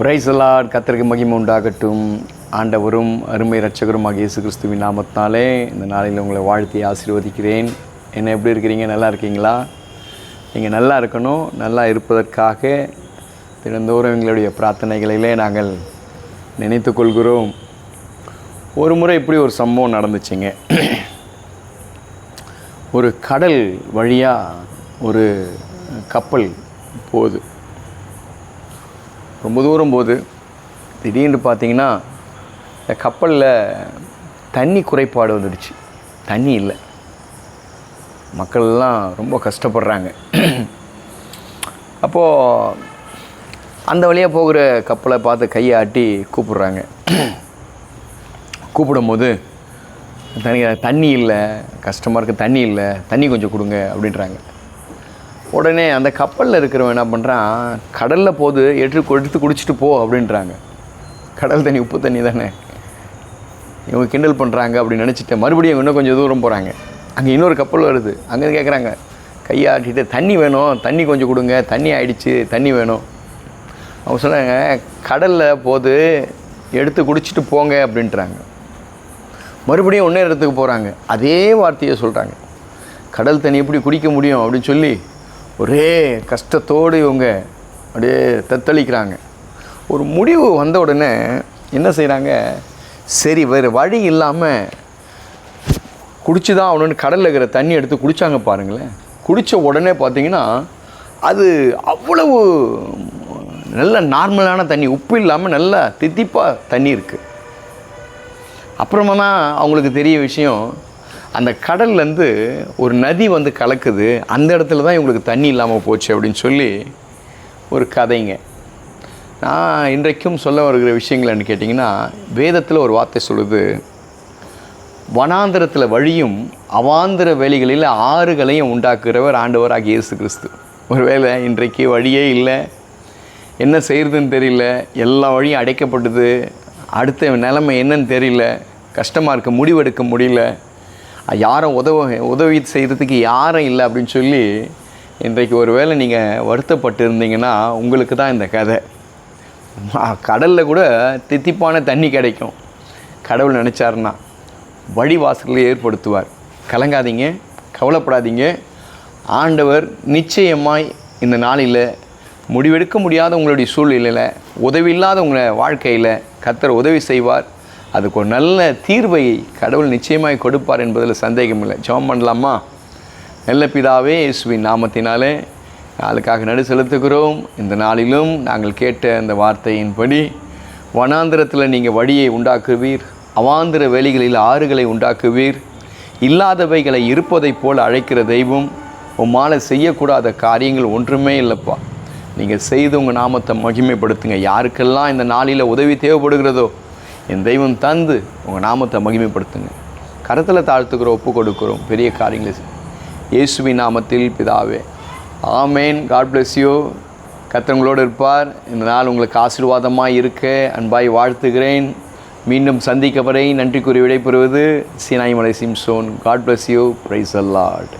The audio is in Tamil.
பிரைசலாட் கத்திரிக்கு மகிமை உண்டாகட்டும். ஆண்டவரும் அருமை இரட்சகருமாக இயேசு கிறிஸ்துவின் நாமத்தாலே இந்த நாளில் உங்களை வாழ்த்தி ஆசீர்வதிக்கிறேன். என்ன எப்படி இருக்கிறீங்க? நல்லா இருக்கீங்களா? நீங்கள் நல்லா இருக்கணும். நல்லா இருப்பதற்காக தினந்தோறும் எங்களுடைய பிரார்த்தனைகளிலே நாங்கள் நினைத்து கொள்கிறோம். ஒரு முறை இப்படி ஒரு சம்பவம் நடந்துச்சுங்க. ஒரு கடல் வழியாக ஒரு கப்பல் போகுது. ரொம்ப தூரம் போகுது. திடீர்னு பார்த்தீங்கன்னா இந்த கப்பலில் தண்ணி குறைபாடு வந்துடுச்சு. தண்ணி இல்லை. மக்கள் எல்லாம் ரொம்ப கஷ்டப்படுறாங்க. அப்போது அந்த வழியாக போகிற கப்பலை பார்த்து கையை ஆட்டி கூப்பிடுறாங்க. கூப்பிடும்போது தனி தண்ணி இல்லை. கஷ்டமாக இருக்குது தண்ணி இல்லை. தண்ணி கொஞ்சம் கொடுங்க அப்படின்றாங்க. உடனே அந்த கப்பலில் இருக்கிறவன் என்ன பண்ணுறான் கடலில் போது எடுத்து எடுத்து குடிச்சிட்டு போ அப்படின்றாங்க. கடல் தண்ணி உப்பு தண்ணி தானே. இவங்க கிண்டல் பண்ணுறாங்க அப்படின்னு நினச்சிட்டு மறுபடியும் இன்னும் கொஞ்சம் தூரம் போகிறாங்க அங்கே இன்னொரு கப்பல் வருது. அங்கே கேட்குறாங்க கையாட்டிட்டு தண்ணி வேணும் தண்ணி கொஞ்சம் கொடுங்க தண்ணி ஆயிடுச்சு தண்ணி வேணும். அவங்க சொன்னாங்க கடலில் போது எடுத்து குடிச்சிட்டு போங்க அப்படின்றாங்க. மறுபடியும் ஒன்றே இடத்துக்கு போகிறாங்க அதே வார்த்தையை சொல்கிறாங்க கடல் தண்ணி எப்படி குடிக்க முடியும்? அப்படின்னு சொல்லி ஒரே கஷ்டத்தோடு இவங்க அப்படியே தத்தளிக்கிறாங்க. ஒரு முடிவு வந்த உடனே என்ன செய்கிறாங்க சரி வேறு வழி இல்லாமல் குடிச்சு தான் ஆகணும்னு கடலில் இருக்கிற தண்ணி எடுத்து குடித்தாங்க பாருங்களேன். குடித்த உடனே பார்த்தீங்கன்னா அது அவ்வளவு நல்ல நார்மலான தண்ணி உப்பு இல்லாமல் நல்லா தித்திப்பாக தண்ணி இருக்குது அப்புறமா தான் அவங்களுக்கு தெரிய விஷயம் அந்த கடல்லேருந்து ஒரு நதி வந்து கலக்குது அந்த இடத்துல தான் இவங்களுக்கு தண்ணி இல்லாமல் போச்சு அப்படின்னு சொல்லி ஒரு கதைங்க. நான் இன்றைக்கும் சொல்ல வருகிற விஷயங்கள்னு கேட்டிங்கன்னா வேதத்தில் ஒரு வார்த்தை சொல்லுது வனாந்திரத்தில் வழியும் அவாந்திர வேலிகளில் ஆறுகளையும் உண்டாக்குகிறவர் ஆண்டவராக இயேசு கிறிஸ்து. ஒருவேளை இன்றைக்கு வழியே இல்லை என்ன செய்கிறதுன்னு தெரியல எல்லா வழியும் அடைக்கப்பட்டது அடுத்த நிலைமை என்னன்னு தெரியல கஷ்டமாக இருக்க முடிவெடுக்க முடியல யாரும் உதவ உதவி செய்கிறதுக்கு யாரும் இல்லை அப்படின்னு சொல்லி இன்றைக்கு ஒரு வேளை நீங்கள் வருத்தப்பட்டு இருந்தீங்கன்னா உங்களுக்கு தான் இந்த கதை. கடலில் கூட தித்திப்பான தண்ணி கிடைக்கும். கடவுள் நினச்சாருன்னா வழிவாசல்களை ஏற்படுத்துவார். கலங்காதீங்க கவலைப்படாதீங்க. ஆண்டவர் நிச்சயமாய் இந்த நாளில் முடிவெடுக்க முடியாத உங்களுடைய சூழ்நிலையில் உதவி இல்லாத உங்களை வாழ்க்கையில் கத்தர் உதவி செய்வார். அதுக்கு ஒரு நல்ல தீர்வை கடவுள் நிச்சயமாய் கொடுப்பார் என்பதில் சந்தேகம் இல்லை ஜெபம் பண்ணலாமா? நல்ல பிதாவே இயேசுவின் நாமத்தினாலே நாளுக்காக நடு செலுத்துகிறோம். இந்த நாளிலும் நாங்கள் கேட்ட அந்த வார்த்தையின்படி வனாந்திரத்தில் நீங்கள் வழியை உண்டாக்குவீர் அவாந்திர வேலிகளில் ஆறுகளை உண்டாக்குவீர் இல்லாதவைகளை இருப்பதைப் போல் அழைக்கிற தெய்வம் உம்மால் செய்யக்கூடாத காரியங்கள் ஒன்றுமே இல்லைப்பா. நீங்கள் செய்து உங்கள் நாமத்தை மகிமைப்படுத்துங்க. யாருக்கெல்லாம் இந்த நாளில் உதவி தேவைப்படுகிறதோ என் தெய்வம் தந்து உங்கள் நாமத்தை மகிமைப்படுத்துங்க. கரத்தில் தாழ்த்துக்கிறோம் ஒப்பு கொடுக்குறோம். பெரிய காரியங்களை இயேசுவின் நாமத்தில் பிதாவே. ஆமேன். காட் பிளஸ் யூ கத்தவங்களோடு இருப்பார். இந்த நாள் உங்களுக்கு ஆசீர்வாதமாக இருக்க. அன்பாய் வாழ்த்துகிறேன். மீண்டும் சந்திக்க வரை நன்றி கூறி விடைபெறுவது சீனாய்மலை Simson. God bless you praise the Lord